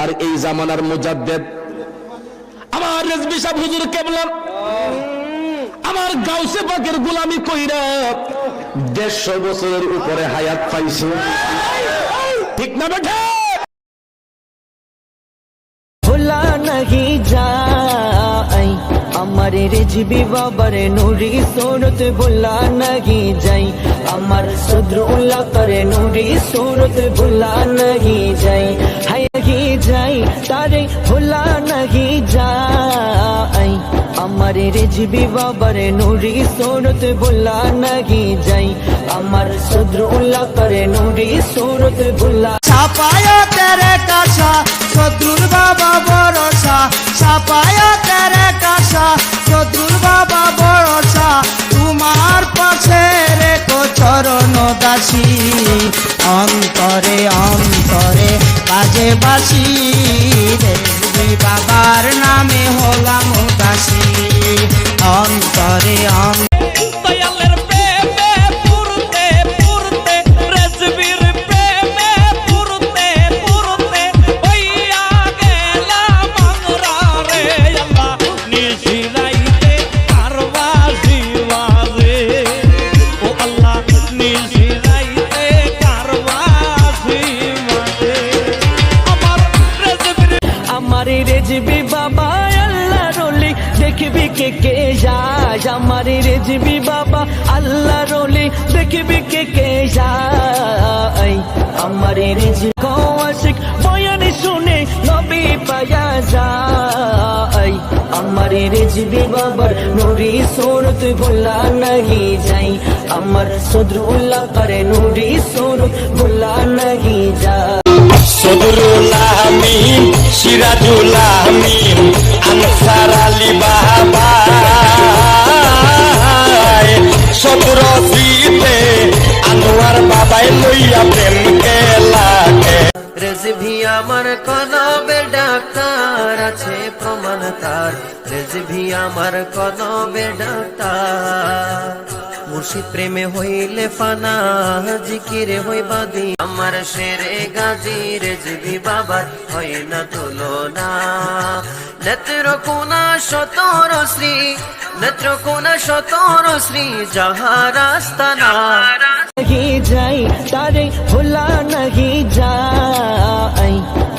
আর এই জামানার মুজাদ্দেদ। আমার রেজবি সাহেব হুজুর কেবলা আমার গাউসে পাকের গোলামি কইরা দেড়শো বছরের উপরে হায়াত পাইছে। ঠিক না বেঠে? ভোলা নাহি যাই, আমার রেজবি বাবার নুরি সোরত ভোলা নাহি যাই, আমার সদ্র করে নুরি সোরত ভোলা নাহি আমার রেজবি বাবার নুরি সোরত ভোলা নাহি যাই আমার সদ্র উল্লাহ করে নুরি সোরত ভোলা ছাপায়া তেরে কাছা শত্রুর বাবা বরসা ছাপায়া তেরে কাছা শত্রুর বাবা বরসা তোমার পাশে রেখো চরণ দাসী অন্তরে অন্তরে বাজে বাসি দেবী বাবার নামে রেজবি বাবা, আল্লাহ রলি। দেখবি কে কে যায় আমার রেজবি বাবা, আল্লাহ রলি। দেখবি কে কে যায় আমার রেজবি। কৌশিক বয়ান শুনে নবী পায়া যায় আমার রেজবি বাবার। নুরি সোরত ভোলা নাহি যাই আমার সদরুল্লাহ করে নুরি সোরত ভোলা নাহি যায়। সদরুল আহমিন লইয়া প্রেম কেলাকে রেজভি আমার কলবে ডাক্তার, আছে প্রমাণ তার। রেজভি আমার কলবে ডাক্তার। মুর্শিদ প্রেমে হইলে ফানা জিকিরে হইবাদি আমার শেরে গাজি, রেজভি বাবার হয় না তুলনা। নেত্র কোনা শতর শ্রী, নেত্র কোনা শতর শ্রী যাহারাস্তানা नहीं যাই তারে ভোলা नहीं যাই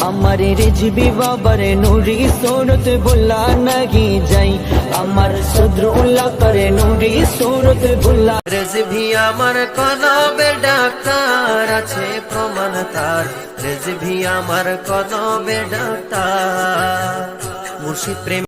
আমার রেজবি বাবার নুরি সোরত ভোলা नहीं যাই আমার সদ্র উল্লাহ করে নুরি সোরত ভোলা রেজভি আমার কলবে ডাক্তার আছে প্রমাণ তার রেজভি আমার কলবে ডাক্তার মুর্শিদ প্রেম